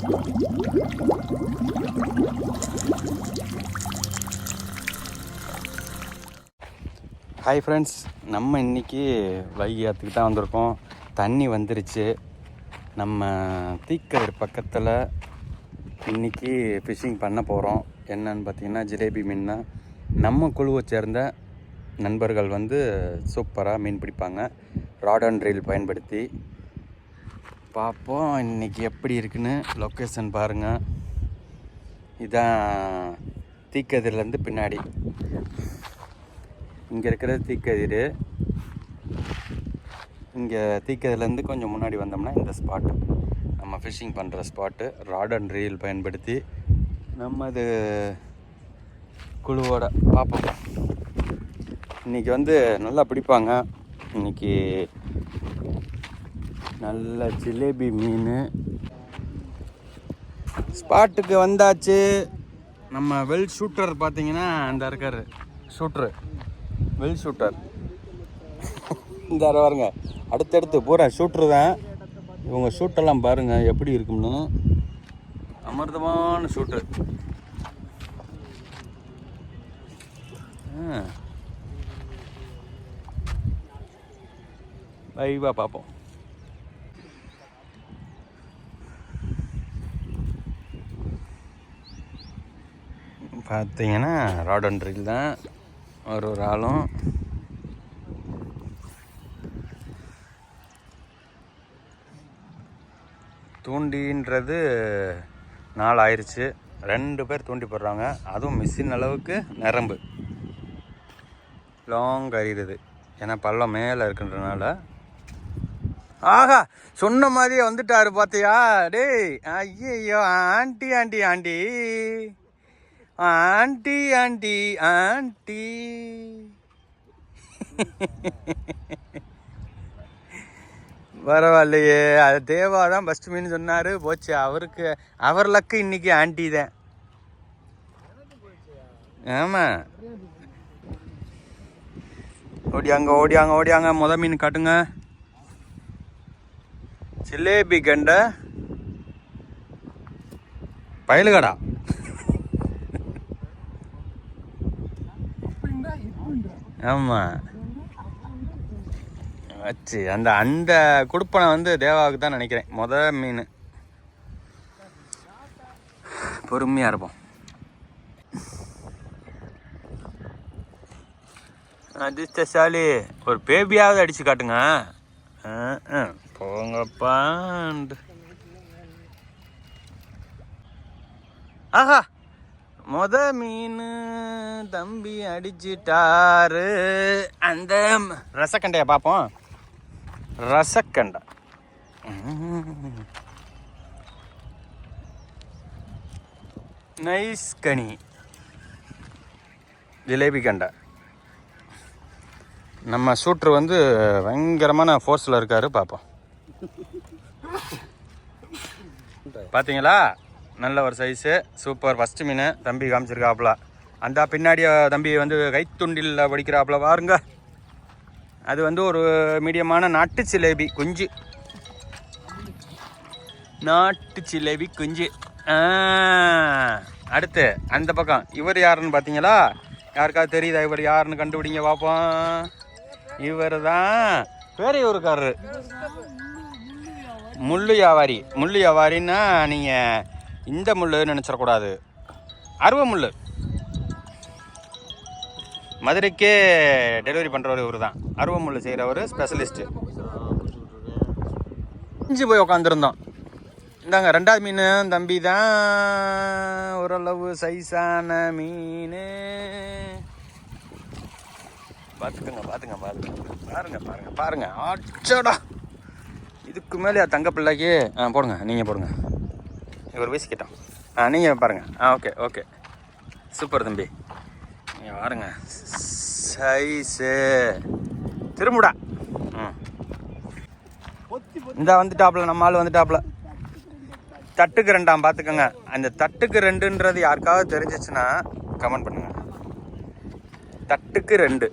Hi friends நம்ம இன்னைக்கு வைகை ஆற்றுக்கு தான் வந்திருக்கோம். தண்ணி வந்துருச்சு. நம்ம தீக்கதிர் பக்கத்தில் இன்னைக்கு ஃபிஷ்ஷிங் பண்ண போகிறோம் என்னன்னு பார்த்தீங்கன்னா ஜிலேபி மீன் தான். நம்ம குழுவை சேர்ந்த நண்பர்கள் வந்து சூப்பராக மீன் பிடிப்பாங்க. ராட் அண்ட் ரீல் பயன்படுத்தி பார்ப்போம். இன்னைக்கு எப்படி இருக்குன்னு லொக்கேஷன் பாருங்கள் இதான் தீக்கதிர்லேருந்து பின்னாடி. இங்கே இருக்கிறது தீக்கதிர். இங்கே தீக்கதிர்லேருந்து கொஞ்சம் முன்னாடி வந்தோம்னா இந்த ஸ்பாட்டு நம்ம ஃபிஷ்ஷிங் பண்ணுற ஸ்பாட்டு ராட் அண்ட் ரீல் பயன்படுத்தி நம்ம குழுவோட பார்ப்போம். இன்றைக்கி வந்து நல்லா பிடிப்பாங்க. இன்றைக்கி நல்ல ஜிலேபி மீன். ஸ்பாட்டுக்கு வந்தாச்சு. நம்ம வெல் ஷூட்டர் பார்த்தீங்கன்னா அந்த இருக்கார். ஷூட்ரு வெல் ஷூட்டர் இந்த பாருங்க. அடுத்தடுத்து பூரா ஷூட்ரு தான். இவங்க ஷூட்டெல்லாம் பாருங்கள் எப்படி இருக்கும்னு. அமிர்தமான ஷூட்ரு வைவாக பார்ப்போம். பார்த்தீங்கன்னா ராடன் ட்ரில் தான். ஒரு ஒரு ஆளும். தூண்டின்றது நாள் ஆயிடுச்சு ரெண்டு பேர் தூண்டி போடுறாங்க. அதுவும் மிஷின் அளவுக்கு நரம்பு. லாங் அறியுது ஏன்னா பள்ளம் மேலே இருக்குன்றனால. ஆஹா! சொன்ன மாதிரியே வந்துட்டாரு பார்த்தியா டேய் ஐயோ aunty aunty aunty. Aunty aunty aunty. பரவாயில்லையே. அது தேவா தான் ஃபஸ்ட் மீன் சொன்னார். போச்சு. அவருக்கு அவர் லக்கு இன்னைக்கு ஆண்டி தான். ஆமாம் ஓடியாங்க ஓடியாங்க ஓடியாங்க. முத மீன் காட்டுங்க. ஜிலேபி கண்ட. பயலுகடா. ஆமாம் வச்சு அந்த அந்த குடுப்பனை வந்து தேவாவுக்கு தான் நினைக்கிறேன். முத மீன். பொறுமையாக இருப்போம். அதிர்ஷ்டசாலி ஒரு பேபியாவது அடித்து காட்டுங்க. ஆ, ஆ, போங்கப்பாண்டு ஆஹா. மொத மீன் தம்பி அடிச்சிட்டாரு. அந்த ரசக்கண்டையை பார்ப்போம். ரசக்கண்டை. நைஸ் கனி. ஜிலேபி கண்டை. நம்ம சூட்ரு வந்து பயங்கரமான ஃபோர்ஸில் இருக்காரு பார்ப்போம். பார்த்தீங்களா நல்ல ஒரு சைஸு சூப்பர் ஃபஸ்ட்டு மீன் தம்பி காமிச்சிருக்காப்புல அந்த பின்னாடி தம்பி வந்து கைத்துண்டில் படிக்கிறாப்புல பாருங்க. அது வந்து ஒரு மீடியமான நாட்டு சிலேபி குஞ்சு. நாட்டு சிலேபி குஞ்சு. அடுத்து அந்த பக்கம். இவர் யாருன்னு பார்த்தீங்களா யாருக்காவது தெரியுதா? இவர் யாருன்னு கண்டுபிடிங்க பார்ப்போம் இவர் தான் பேரையூருக்காரரு முள்ளு வியாபாரி. முள்ளு வியாபாரின்னா நீங்கள் இந்த முள்ளு நினச்சிடக்கூடாது. அருவ முள் மதுரைக்கே டெலிவரி பண்ணுறவர் இவர் தான் அருவ முள் செய்கிறவர் ஸ்பெஷலிஸ்ட்டு இஞ்சி போய் உக்காந்துருந்தோம். இந்தாங்க ரெண்டாவது மீன் தம்பி தான் ஓரளவு சைஸான மீன். பார்த்துக்கங்க பார்த்துங்க பார்த்துங்க பாருங்க பாருங்க பாருங்க. ஆச்சோடா இதுக்கு மேலே தங்க பிள்ளைக்கு ஆ போடுங்க நீங்கள் போடுங்க. இவர் வீசிக்கிட்டோம். ஆ நீங்கள் பாருங்கள் ஆ ஓகே ஓகே சூப்பர் தம்பி. நீங்கள் பாருங்க சைஸு. திரும்புடா ம். இந்த வந்துட்டாப்புல நம்ம ஆள் வந்துட்டாப்புல. தட்டுக்கு ரெண்டாம் பார்த்துக்கோங்க அந்த தட்டுக்கு ரெண்டுன்றது யாருக்காவது தெரிஞ்சிச்சுன்னா கமெண்ட் பண்ணுங்க. தட்டுக்கு ரெண்டு.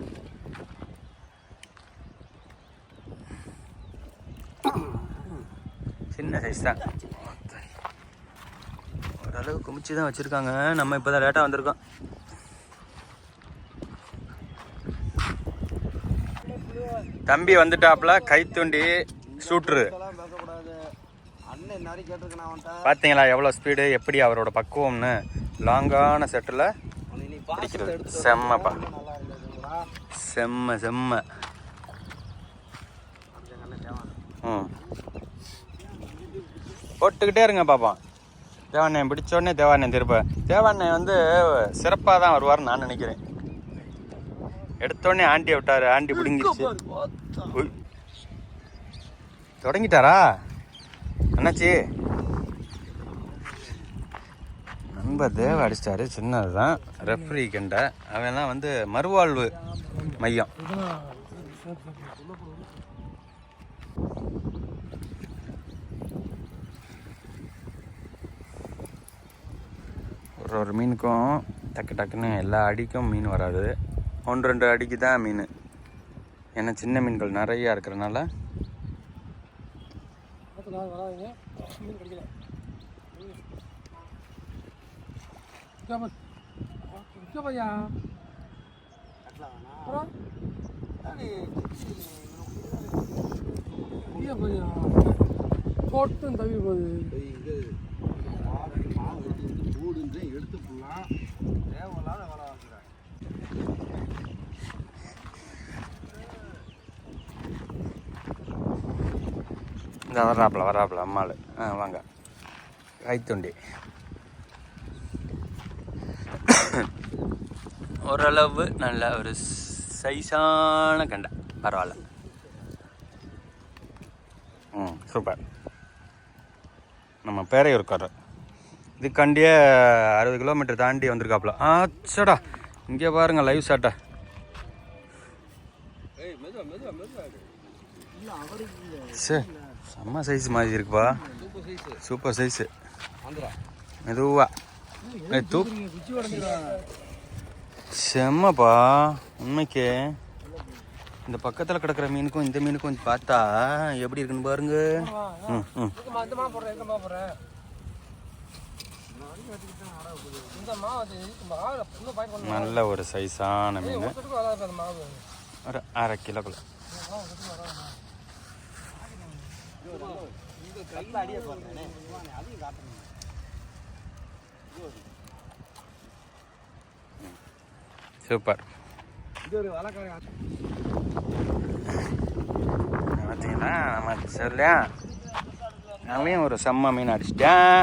சின்ன சைஸ் தான். கதவு குமிச்சு தான் வச்சுருக்காங்க. நம்ம இப்போ தான் லேட்டாக வந்திருக்கோம். தம்பி வந்துட்டாப்புல கைத்துண்டி சூட்ரு பார்த்தீங்களா எவ்வளோ ஸ்பீடு எப்படி அவரோட பக்குவம்னு? லாங்கான செட்டில் பிடிக்கிறது. செம்மப்பா செம்ம செம்ம. ம். போட்டுக்கிட்டே இருங்க பாப்பான் தேவாண்ணன் பிடிச்ச உடனே தேவாண்ணன் திருப்ப. தேவாண்ணன் வந்து சிறப்பாக தான் வருவார்னு நான் நினைக்கிறேன். எடுத்தோடனே ஆண்டியை விட்டாரு. ஆண்டி பிடுங்கிருச்சு. உய். தொடங்கிட்டாரா? என்னாச்சு நண்பர் தேவ அடிச்சிட்டாரு. சின்னது தான் ரெஃப்ரி கண்ட. அவன்லாம் வந்து மறுவாழ்வு மையம். ஒரு ஒரு மீனுக்கும் டக்கு டக்குன்னு எல்லா அடிக்கும் மீன் வராது. ஒன்று ரெண்டு அடிக்கு தான் மீன். ஏன்னா சின்ன மீன்கள் நிறையா இருக்கிறனால. வராதுங்க தவிர போகுது விற்க பையா அப்புறம் ஐயா பையா போட்டும் தவி போகுது இது எடுத்து போடலாம். தேவையில்லாத வேலை வாங்குறாங்க இந்த வர்றாப்புல வர்றாப்புல அம்மாள். ஆ வாங்க. கைத்துண்டி. ஓரளவு நல்ல ஒரு சைஸான கண்டை. பரவாயில்ல. ம் சூப்பர். நம்ம பேரையூர்க்காரர் இதுக்காண்டியே அறுபது கிலோமீட்டர் தாண்டி வந்திருக்காப்புல. ஆச்சடா. இங்கே பாருங்க லைவ் சாட்டா சே செம்ம சைஸ் மாதிரி இருக்குப்பா. சூப்பர் சைஸு மெதுவா. தூ செம்மப்பா. உண்மைக்கே. இந்த பக்கத்தில் கிடக்கிற மீனுக்கும் இந்த மீனுக்கும் பார்த்தா எப்படி இருக்குன்னு பாருங்க. ம் ம். நல்ல ஒரு சைஸான மீன். ஒரு அரை அதையும் காட்டணும் சூப்பர். பார்த்தீங்கன்னா நம்ம சரியா அவன் ஒரு செம்ம மீன் அடிச்சிட்டேன்.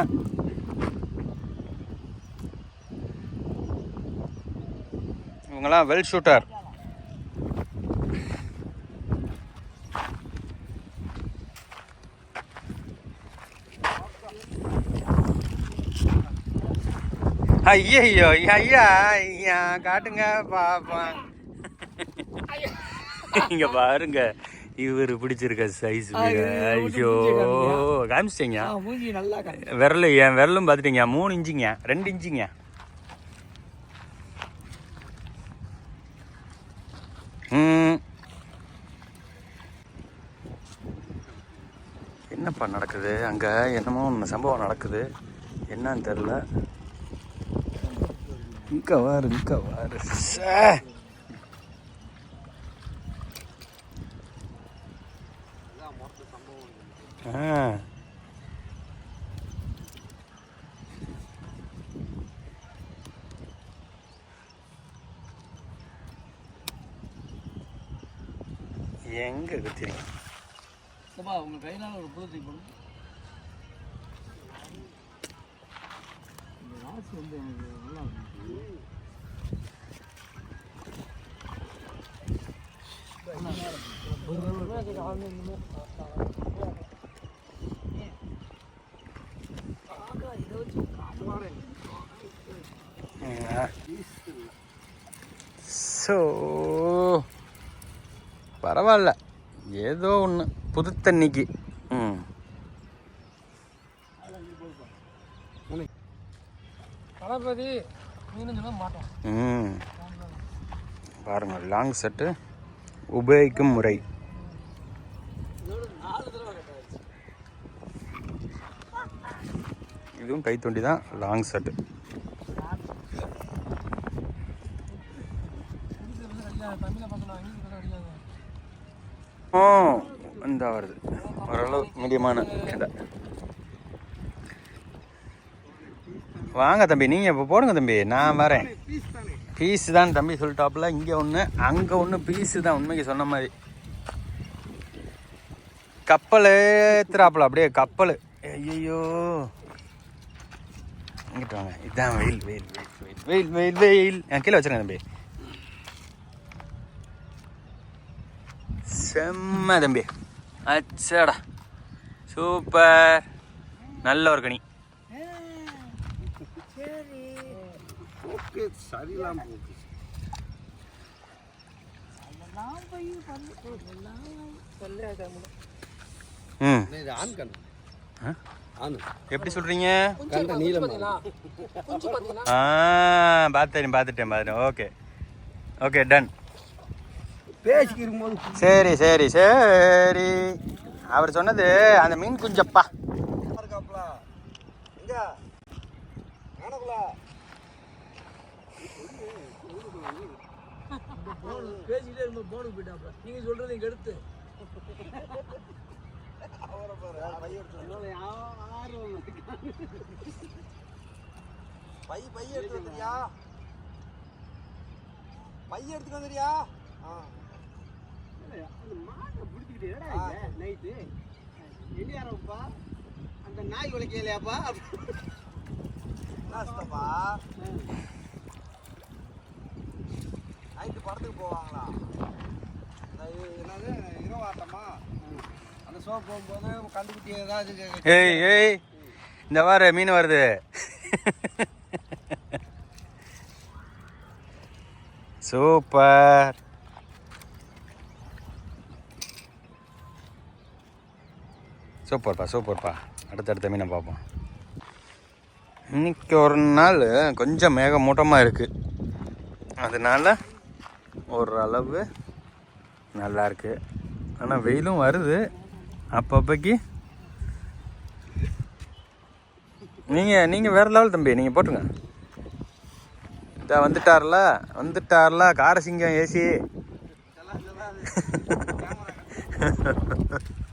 இவங்களாம் வெல் ஷூட்டர் ஐயோ ஐயா ஐயா காட்டுங்க பாப்போம் இங்க பாருங்க இவர் பிடிச்சிருக்க சைஸ் ஐயோ காமிச்சிட்டீங்க. விரல் என் விரலும் பார்த்துட்டீங்க. மூணு இன்ச்சுங்க ரெண்டு இன்ச்சுங்க ம் இருக்குது. அங்கே என்னமோ ஒன்று சம்பவம் நடக்குது. என்னன்னு தெரில இங்கே வாரு இங்கே வாரு. ஆ. எங்க குத்திருங்க அப்பா உங்க கையினால ஒரு புது தீபம் காசு வந்து எனக்கு நல்லா ஸோ பரவாயில்ல. ஏதோ ஒன்று புது தண்ணிக்கு ம் தளபதி மீன் சொல்ல மாட்டோம். பாருங்கள் லாங் செட்டு உபயோகிக்கும் முறை. இதுவும் கை தூண்டி தான் லாங் செட்டு இந்த வருது. ஓரளவு மீடியமான கிட்ட வாங்க தம்பி நீங்கள் இப்போ போடுங்க தம்பி. நான் வரேன். பீஸ் தான்? தம்பி சொல்லிட்டாப்புல. இங்கே ஒன்று அங்கே ஒன்று பீஸு தான் உண்மைக்கு சொன்ன மாதிரி. கப்பல் ஏத்துறாப்புல அப்படியே கப்பல். ஐயோ இங்கிட்டு வாங்க. இதான் வெயில் வெயில் வெயில் வெயில் வெயில் வெயில் வெயில். ஆ, கீழே வச்சுருங்க தம்பி. செம்ம தம்பி. அச்சடா. சூப்பர். நல்ல ஒரு கனி. போக்கு சரியில்லாம போக்கு எப்படி நீளம். ஆ பார்த்துட்டேன் பார்த்துட்டேன் பார்த்துட்டேன் ஓகே. ஓகே டன் பேசிக்கிரும் போது சரி சரி சரி. அவர் சொன்னது அந்த மீன் குஞ்சப்பா. பேசிக்கிட்டே இருக்கும் போனுக்கு போயிட்டாப்ல நீங்க சொல்றது இங்க எடுத்து. அவரை பாரு பை எடுத்து பை எடுத்து வந்துறியா பை எடுத்துட்டு வந்துறியா மாட்டை பிடிச்சிக்கிட்டு. நைட்டு. எண்ணியாரப்பா அந்த நாய் உழைக்கலையாப்பா? நைட்டு படத்துக்கு போவாங்களா? என்னது? இரவு ஆட்டமா அந்த ஷோ போகும்போது கண்டுபிடி ஏதாவது ஏய் ஏய் இந்த வார மீன் வருது. சூப்பர். சூப்பர்ப்பா சூப்பர்ப்பா. அடுத்தடுத்த மீனை பார்ப்போம். இன்னைக்கு ஒரு நாள் கொஞ்சம் மேகமூட்டமாக இருக்குது அதனால ஓரளவு நல்லாயிருக்கு ஆனால் வெயிலும் வருது. அப்பப்போக்கி. நீங்கள் நீங்கள் வேறு லெவல் தம்பி நீங்கள் போட்டுருங்க. இதா வந்துட்டார்ல வந்துட்டார்ல காரசிங்கம் ஏசி.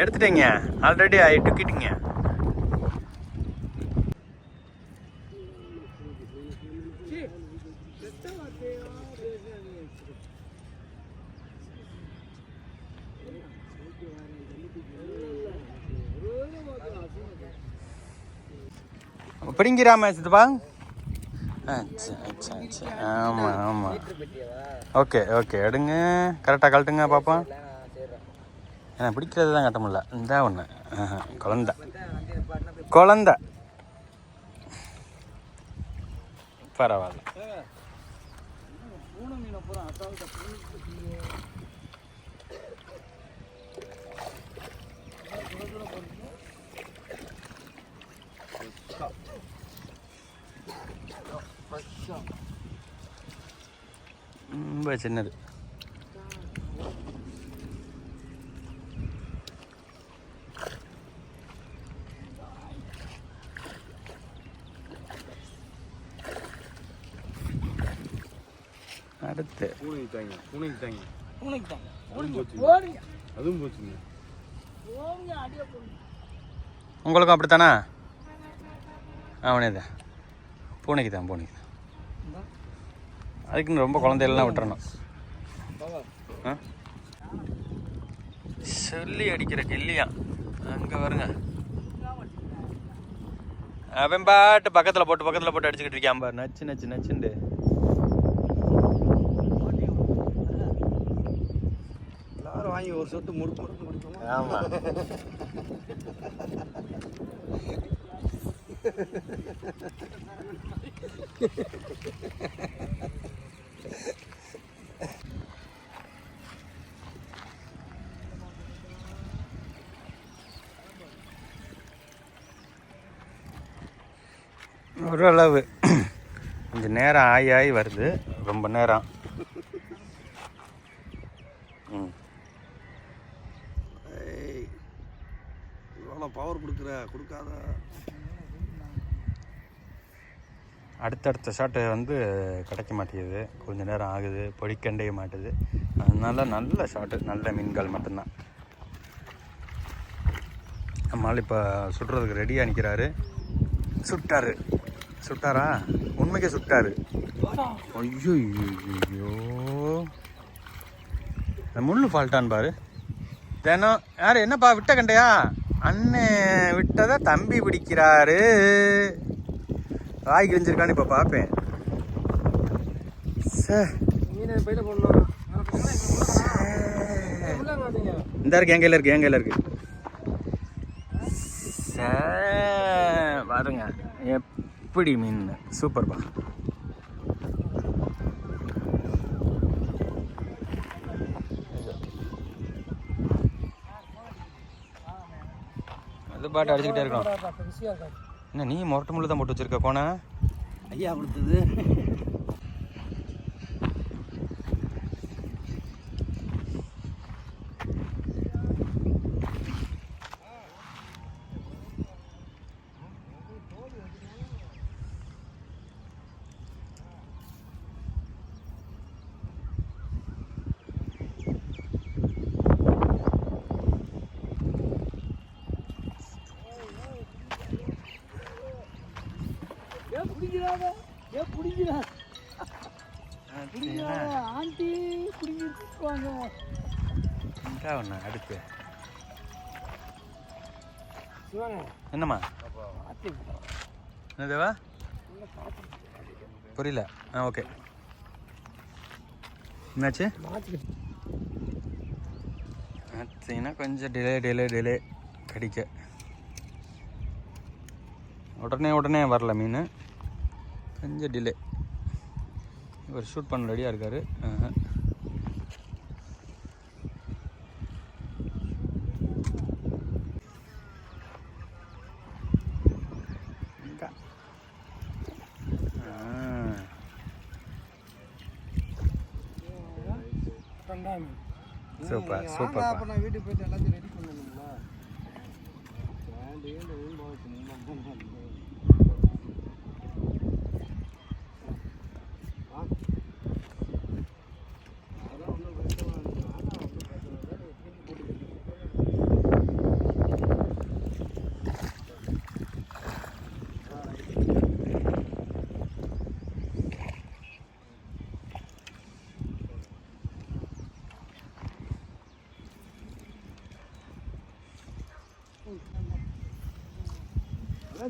எடுத்துட்டீங்க. ஆல்ரெடி ஐ டுக்கிட்டீங்க பிடிங்கிறாம சித்தப்பா? அச்சா அச்சா அச்சா ஆமாம் ஆமாம் ஓகே ஓகே. எடுங்க. கரெக்டாக கழட்டுங்க பாப்பா ஏன்னா பிடிக்கிறது தான் கட்ட முடியல. இந்த ஒன்று குழந்த. குழந்த. பரவாயில்ல. ரொம்ப சின்னது அடுத்து பூனைக்கிட்டாங்க பூனைக்கிட்டாங்க பூனைக்கு தாங்க அதுவும் போச்சு ஓடுங்க. அதுவும் போச்சுங்க. ஓடுங்க அடியே போடுங்க. உங்களுக்கும் அப்படித்தானா? அவனே தான் பூனைக்கு தான் பூனைக்கு தான் அதுக்குன்னு ரொம்ப குழந்தையெல்லாம் விட்டுறணும். ஆ? சொல்லி அடிக்கிற கில்லியா அங்கே வருங்க. அவன் பாட்டு பக்கத்தில் போட்டு பக்கத்தில் போட்டு அடிச்சுக்கிட்டு இருக்கான் பாரு. நச்சு நச்சு நச்சுண்டு. வாங்கி ஒரு சொட்டு முறுக்கு முறுக்கு ஆமாம் ஓரளவு கொஞ்சம் நேரம் ஆகி ஆகி வருது. ரொம்ப நேரம். ம். பவர் கொடுக்குற கொடுக்காத. அடுத்தடுத்த ஷாட்டு வந்து கிடைக்க மாட்டேங்குது. கொஞ்சம் நேரம் ஆகுது பொடிக்கண்டே மாட்டுது. அதனால் நல்ல ஷாட்டு நல்ல மீன்கள் மட்டும்தான். நம்மளால் இப்போ சுடுறதுக்கு ரெடியாக நிற்கிறாரு சுட்டாரு. சுட்டாரா? உண்மைக்கே சுட்டாரு. ஐயோ ஐயோ முள்ளு ஃபால்ட்டான் பாரு. தினம் யார் என்னப்பா விட்ட கண்டையா? அண்ணன் விட்டதை தம்பி பிடிக்கிறாரு. வாய் கிழிஞ்சிருக்கான்னு இப்போ பார்ப்பேன் சே. மீன் பையில போடணும். இந்த இருக்கு. என் கையில் இருக்கு என் கையில் இருக்கு? சே. பாருங்க எப்படி மீன். சூப்பர்ப்பா. பாட்டு அடிச்சுக்கிட்டே இருக்காது என்ன நீ முரட்டு முள்ளு தான் போட்டு வச்சிருக்க கோண? ஐயா கொடுத்தது ஏன் பிடிக்கிறாங்க ஏன் பிடிக்கிறாங்க பிடிக்கிறாங்க ஆண்டி ஒன்று அடுத்து சிவனே. என்னம்மா? பார்த்து என்னதேவா? புரியல. ஆ ஓகே. என்னாச்சு? பார்த்தீங்கன்னா கொஞ்சம் டிலே டிலே டிலே கடிக்க. உடனே உடனே வரல மீன். கொஞ்சம் டிலே இவர் ஷூட் பண்ண ரெடியாக இருக்கார். சூப்பர் சூப்பர் அப்போ நான் வீட்டுக்கு போயிட்டு எல்லாத்தையும் ரெடி பண்ணணுங்களா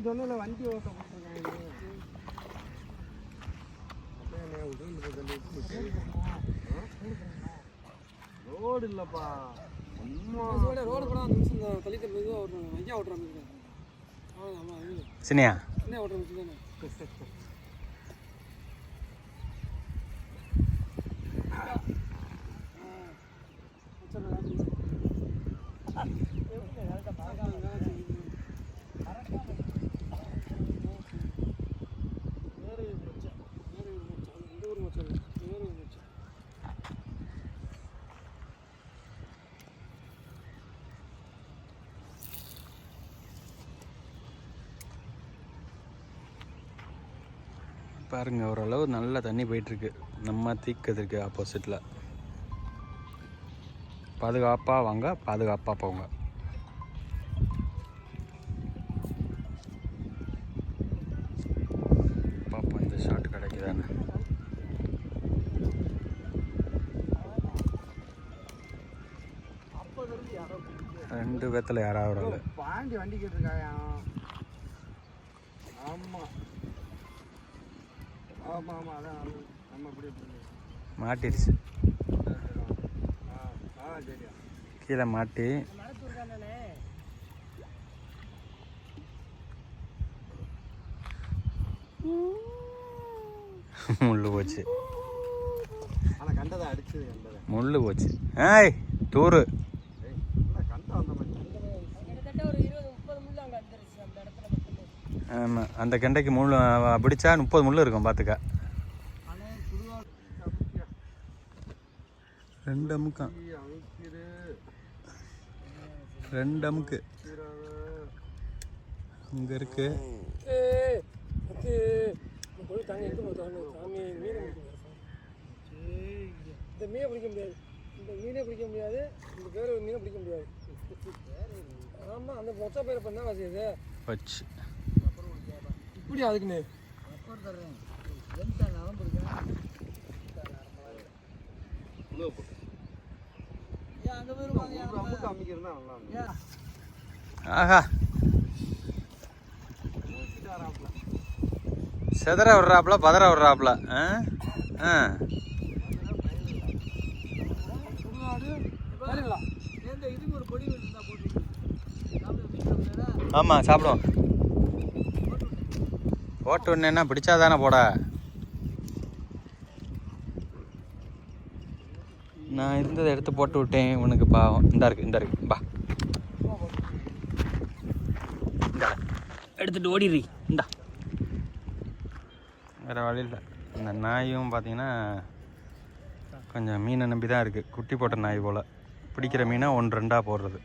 அதான் சொன்னல வண்டி ஓட்ட ரோடு இல்லப்பா. ரோடு கூட அந்த மெதுவாக ஓட்டுறாங்க ஐயா ஓட்டுற மாதிரி ஆமாம் என்ன ஓட்டுற மாதிரி தானே. பாருங்க ஓரளவு நல்ல தண்ணி போயிட்டுருக்கு. நம்ம தீக்கிறதுக்கு ஆப்போசிட்டில் பாதுகாப்பாக வாங்க பாதுகாப்பாக போங்க. பார்ப்போம் இந்த ஷாட் கிடைக்குதானே ரெண்டு பேத்தில் யாராவது பாண்டி வண்டி கேட்டிருக்காங்க ஆமா. ஆமா ஆமா அதான் நம்ம- நம்ம அப்படியே பண்ணி மாட்டிருச்சு ஆ ஆ சரியா. கீழே மாட்டி. முள்ளு போச்சு. முள்ளு போச்சு. ஏய் தூரு ஏய் இல்லை கண்டை வந்த மாதிரி கிட்டத்தட்ட ஒரு இருபது முப்பது முள்ளு அங்கே வந்துருச்சு அந்த இடத்துல மட்டும் ஆமாம் அந்த கெண்டைக்கு முள் பிடிச்சா முப்பது முள் இருக்கும் பார்த்துக்க ரெண்டு அமுக்கம் ரெண்டு அமுக்கு. இங்கே இருக்கு. இந்த மீனை பிடிக்க இந்த மீனை பிடிக்க முடியாது இந்த மீனே பிடிக்க முடியாது இந்த பேர் மீனை பிடிக்க முடியாது ஆமாம் அந்த மொத்த பேரை பண்ணா வசதி வச்சு. எப்படி அதுக்குன்னு? நல்லா ஆஹா. செதற விடுறாப்புல பதற விடுறாப்புல. ஆ? ஆ. ஆமாம் சாப்பிடுவோம். போட்டு என்ன பிடிச்சா தானே போட? நான் இருந்ததை எடுத்து போட்டு விட்டேன். உனக்கு பாவம் இந்தா இருக்கு இந்த இருக்கு. பா. இந்தா. எடுத்துட்டு ஓடிடுறி இந்தா. வேறு வழி இல்லை. இந்த நாயும் பார்த்தீங்கன்னா கொஞ்சம் மீனை நம்பி தான் இருக்குது குட்டி போட்ட நாய் போல். பிடிக்கிற மீனை ஒன்று ரெண்டாக போடுறது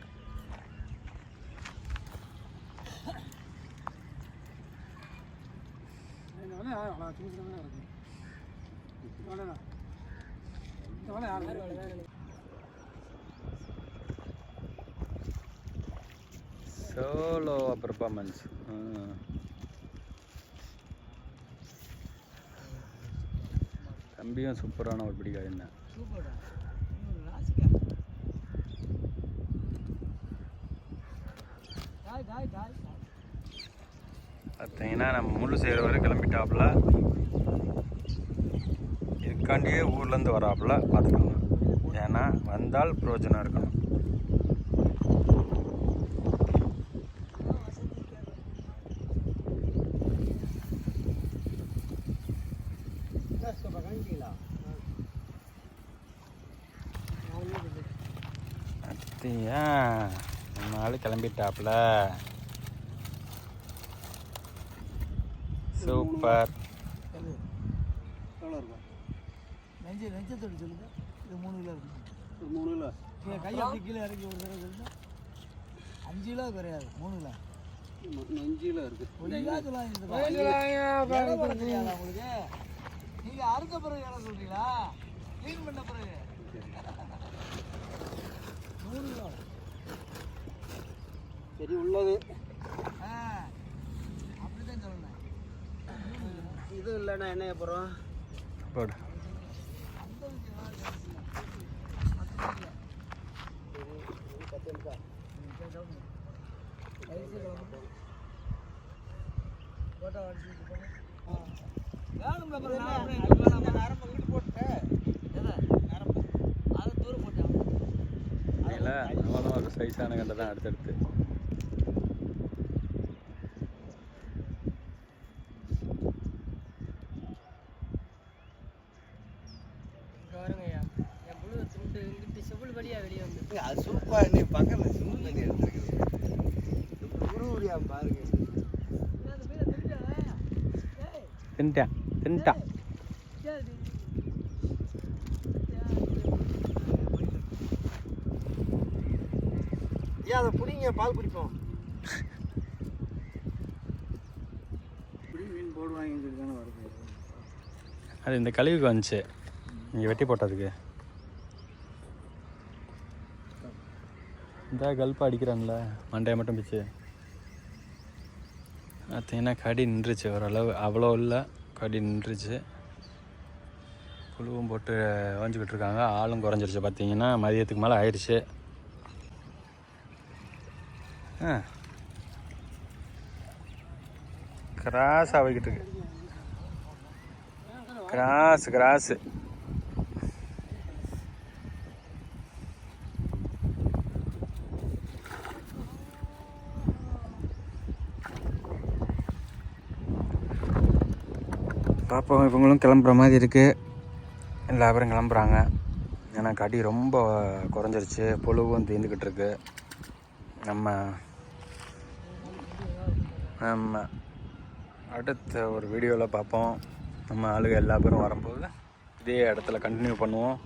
இந்த வேலை யார் வேலை சின்ன சின்ன வேலை இருக்கு இந்த வேலை தான். இந்த வேலை சோலோ பர்ஃபார்மன்ஸ் தம்பியும் சூப்பரான ஒரு பிடிக்காது என்ன பார்த்தீங்கன்னா நம்ம முள் செய்கிற வரை கிளம்பிட்டாப்புல. இதுக்காண்டியே ஊர்லேருந்து வராப்புல பார்த்துக்கோங்க. ஏன்னா வந்தால் பிரயோஜனம் இருக்கணும். அத்தையா நம்ம ஆள் கிளம்பிட்டாப்புல. சூப்பர் எவ்வளோ இருக்கும் நெஞ்சு நெஞ்சத்தோடு சொல்லுங்க. இது மூணு கிலோ இருக்கு. ஒரு மூணு கிலோ. நீங்கள் கையை அப்படி கீழே இறக்கி ஒரு தடவை சொல்லுங்க. அஞ்சு கிலோ குறையாது. மூணு கிலோ. அஞ்சு கிலோ இருக்கு. உங்களுக்கு? நீங்க அறுத்த பிறகு எவ்வளோ சொல்றீங்களா? க்ளீன் பண்ண பிறகு. மூணு கிலோ சரி உள்ளது. இது இல்லைன்னா என்ன அப்புறம் போடு. சைஸான கண்டை தான் அடுத்தடுத்து. அது சூப்பா நீ பக்கத்தில் சுண்டு தண்ணி எடுத்துருக்குது உருவுடியா பாருங்க. தின்ட்டான் தின்ட்டான். ஏன் அதை பிடிங்க பால் குடிப்போம். மீன் போடுவாங்கன்னு சொல்லி தானே வருது. அது இந்த கழிவுக்கு வந்துச்சு. இங்கே வெட்டி போட்டதுக்கு. இந்த கல்ப்பா அடிக்கிறான்ல. மண்டையை மட்டும் பிச்சு. பார்த்தீங்கன்னா கடி நின்றுச்சு. ஓரளவு அவ்வளோ இல்லை. கடி நின்றுச்சு. புழுவும் போட்டு ஓஞ்சிக்கிட்டு இருக்காங்க. ஆளும் குறைஞ்சிருச்சு. பார்த்தீங்கன்னா மதியத்துக்கு மேலே ஆயிடுச்சு. கிராஸ் ஆகிக்கிட்டு இருக்கு. Cross cross. அப்போ இவங்களும் கிளம்புற மாதிரி இருக்குது எல்லா பேரும் கிளம்புறாங்க. ஏன்னா கடி ரொம்ப குறைஞ்சிருச்சு. பொழுவும் தீர்ந்துக்கிட்டு இருக்கு. நம்ம நம்ம அடுத்த ஒரு வீடியோவில் பார்ப்போம். நம்ம ஆளுங்க எல்லா பேரும் வரும்போது இதே இடத்துல கண்டினியூ பண்ணுவோம்.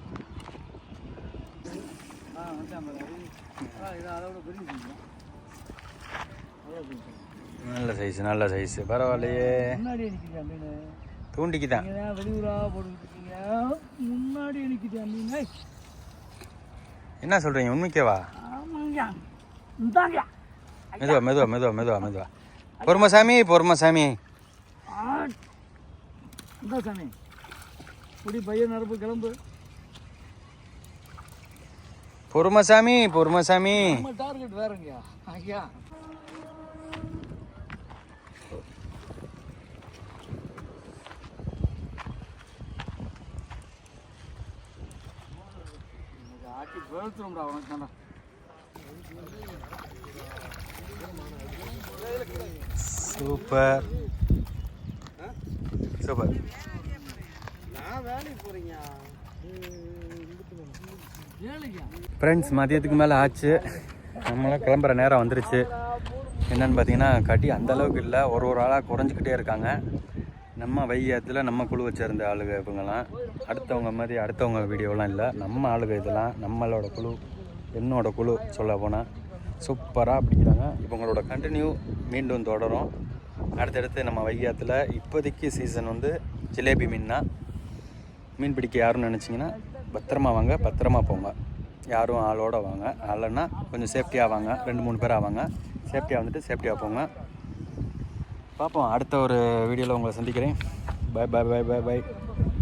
நல்ல சைஸ் நல்ல சைஸ் பரவாயில்லையே. முன்னாடி மீன். தூண்டிக்கு தான் நீங்கள் தான் வெளியூராக போட்டுக்கிட்டு இருக்கீங்க முன்னாடி மீன் ஏய், என்ன சொல்கிறீங்க உண்மைக்கேவா? மெதுவா மெதுவா மெதுவா மெதுவா மெதுவா. பொறுமசாமி பொறுமசாமி. சாமி. குடி பையன் நரம்பு கிளம்பு. பொறுமசாமி பொறுமசாமி. டார்கெட் வேறங்கய்யா. ஐயா. ஆக்கி வெளுத்துரும்டா உனக்கு சூப்பர். சூப்பர். ஃப்ரெண்ட்ஸ் மதியத்துக்கு மேலே ஆச்சு. நம்மளாம் கிளம்புற நேரம் வந்துருச்சு. என்னன்னு பார்த்தீங்கன்னா கட்டி அந்தளவுக்கு இல்லை. ஒரு ஒரு ஆளாக குறைஞ்சிக்கிட்டே இருக்காங்க. நம்ம வையத்தில் நம்ம குழுவை சேர்ந்த ஆளுக இவங்கெல்லாம் அடுத்தவங்க மாதிரி அடுத்தவங்க வீடியோலாம் இல்லை. நம்ம ஆளுக இதெல்லாம் நம்மளோட குழு என்னோட குழு சொல்ல போனால் சூப்பராக பிடிக்கிறாங்க. இவங்களோட கண்டினியூ மீண்டும் தொடரும். அடுத்தடுத்து நம்ம வையாத்தில் இப்போதைக்கு சீசன் வந்து ஜிலேபி மீன்னா மீன் பிடிக்க யாருன்னு நினச்சிங்கன்னா பத்திரமா வாங்க பத்திரமா போங்க. யாரும் ஆளோட வாங்க. ஆளுன்னா கொஞ்சம் சேஃப்டியாக வாங்க. ரெண்டு மூணு பேர் ஆவாங்க சேஃப்டியாக வந்துட்டு சேஃப்டியாக போங்க. பார்ப்போம். அடுத்த ஒரு வீடியோவில் உங்களை சந்திக்கிறேன். Bye bye bye bye bye